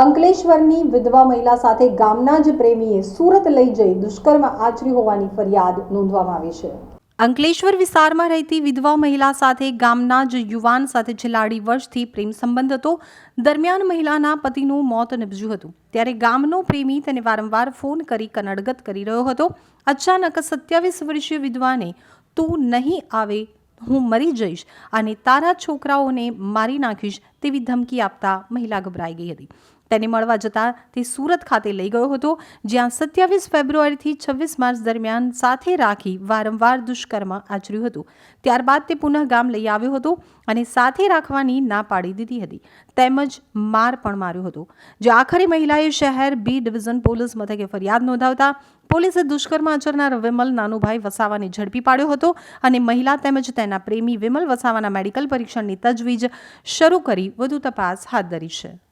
અંકલેશ્વરની વિધવા મહિલા સાથે ગામના જ પ્રેમીએ સુરત લઈ જઈ દુષ્કર્મ આચર્યું હોવાની ફરિયાદ નોંધવામાં આવી છે. અંકલેશ્વર વિસ્તારમાં રહેતી વિધવા મહિલા સાથે ગામના જ યુવાન સાથે છેલ્લા અઢી વર્ષથી પ્રેમ સંબંધ હતો. દરમિયાન મહિલાના પતિનું મોત નિપજ્યું હતું. ત્યારે ગામનો પ્રેમી તેને વારંવાર ફોન કરી કનડગત કરી રહ્યો હતો. અચાનક સત્યાવીસ વર્ષીય વિધવાને, તું નહીં આવે, હું મરી જઈશ, અને તારા છોકરાઓને મારી નાખીશ તેવી ધમકી આપતા મહિલા ગભરાઈ ગઈ હતી. તેને મળવા જતાં તે સુરત ખાતે લઈ ગયો હતો, જ્યાં સત્યાવીસ ફેબ્રુઆરીથી છવ્વીસ માર્ચ દરમિયાન સાથે રાખી વારંવાર દુષ્કર્મ આચર્યું હતું. ત્યારબાદ તે પુનઃ ગામ લઈ આવ્યો હતો અને સાથે રાખવાની ના પાડી દીધી હતી. તેમજ માર પણ માર્યો હતો. જે આખરે મહિલાએ શહેર બી ડિવિઝન પોલીસ મથકે ફરિયાદ નોંધાવતા પોલીસે દુષ્કર્મ આચરનાર વિમલ નાનુભાઈ વસાવાને ઝડપી પાડ્યો હતો અને મહિલા તેમજ તેના પ્રેમી વિમલ વસાવાના મેડિકલ પરીક્ષણની તજવીજ શરૂ કરી વધુ તપાસ હાથ ધરી છે